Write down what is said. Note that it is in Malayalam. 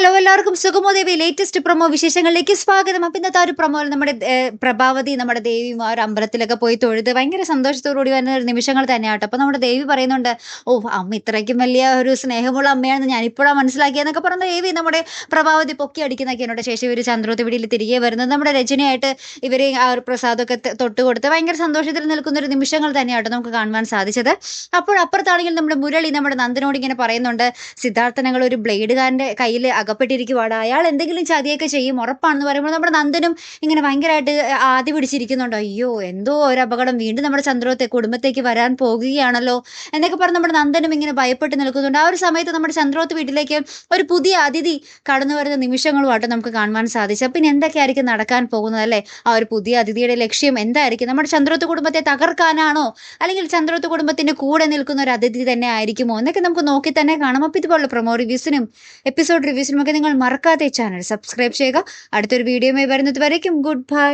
ഹലോ എല്ലാവർക്കും സുഖമോദേവി. ലേറ്റസ്റ്റ് പ്രൊമോ വിശേഷങ്ങളിലേക്ക് സ്വാഗതം. അപ്പം ഇന്നത്തെ ഒരു പ്രൊമോയിൽ നമ്മുടെ പ്രഭാവതി നമ്മുടെ ദേവിയും ആ ഒരു അമ്പലത്തിലൊക്കെ പോയി തൊഴുത് ഭയങ്കര സന്തോഷത്തോടുകൂടി വരുന്ന ഒരു നിമിഷങ്ങൾ തന്നെയാട്ടോ. അപ്പോൾ നമ്മുടെ ദേവി പറയുന്നുണ്ട് ഓ അമ്മ ഇത്രയ്ക്കും വലിയ ഒരു സ്നേഹമുള്ള അമ്മയാണെന്ന് ഞാൻ ഇപ്പോഴാണ് മനസ്സിലാക്കിയെന്നൊക്കെ പറഞ്ഞ ദേവി നമ്മുടെ പ്രഭാവതി പൊക്കി അടിക്കുന്നൊക്കെ എന്നോട് ശേഷം ഇവർ ചന്ദ്രോത്തിവിടിയിൽ തിരികെ വരുന്നത് നമ്മുടെ രചനയായിട്ട് ഇവരെ ആ ഒരു പ്രസാദമൊക്കെ തൊട്ട് കൊടുത്ത് ഭയങ്കര സന്തോഷത്തിൽ നിൽക്കുന്ന ഒരു നിമിഷങ്ങൾ തന്നെയാട്ടോ നമുക്ക് കാണുവാൻ സാധിച്ചത്. അപ്പോൾ അപ്പുറത്താണെങ്കിൽ നമ്മുടെ മുരളി നമ്മുടെ നന്ദനോട് ഇങ്ങനെ പറയുന്നുണ്ട് സിദ്ധാർത്ഥനങ്ങൾ ഒരു ബ്ലേഡുകാരന്റെ കയ്യിൽ അകപ്പെട്ടിരിക്കുവാണ്. അയാൾ എന്തെങ്കിലും ചതിയൊക്കെ ചെയ്യും ഉറപ്പാണെന്ന് പറയുമ്പോൾ നമ്മുടെ നന്ദനും ഇങ്ങനെ ഭയങ്കരമായിട്ട് ആദ്യ പിടിച്ചിരിക്കുന്നുണ്ട്. അയ്യോ എന്തോ ഒരു അപകടം. വീണ്ടും നമ്മുടെ ചന്ദ്രത്തെ കുടുംബത്തേക്ക് വരാൻ പോകുകയാണല്ലോ എന്നൊക്കെ പറഞ്ഞ് നമ്മുടെ നന്ദനും ഇങ്ങനെ ഭയപ്പെട്ട് നിൽക്കുന്നുണ്ട്. ആ ഒരു സമയത്ത് നമ്മുടെ ചന്ദ്രോത്ത് വീട്ടിലേക്ക് ഒരു പുതിയ അതിഥി കടന്നു വരുന്ന നിമിഷങ്ങളുമായിട്ട് നമുക്ക് കാണുവാൻ സാധിച്ചു. പിന്നെ എന്തൊക്കെയായിരിക്കും നടക്കാൻ പോകുന്നത് അല്ലേ? ആ ഒരു പുതിയ അതിഥിയുടെ ലക്ഷ്യം എന്തായിരിക്കും? നമ്മുടെ ചന്ദ്രോത്ത് കുടുംബത്തെ തകർക്കാനാണോ? അല്ലെങ്കിൽ ചന്ദ്രോത്ത് കുടുംബത്തിന്റെ കൂടെ നിൽക്കുന്ന ഒരു അതിഥി തന്നെ ആയിരിക്കുമോ? എന്നൊക്കെ നമുക്ക് നോക്കി തന്നെ കാണാം. അപ്പോൾ ഇതുപോലുള്ള പ്രൊമോ റിവ്യൂസിനും എപ്പിസോഡ് റിവ്യൂസിനും ഒക്കെ നിങ്ങൾ മറക്കാതെ ചാനൽ സബ്സ്ക്രൈബ് ചെയ്യുക. അടുത്തൊരു വീഡിയോയുമായി വരുന്നത് വരയ്ക്കും ഗുഡ് ബൈ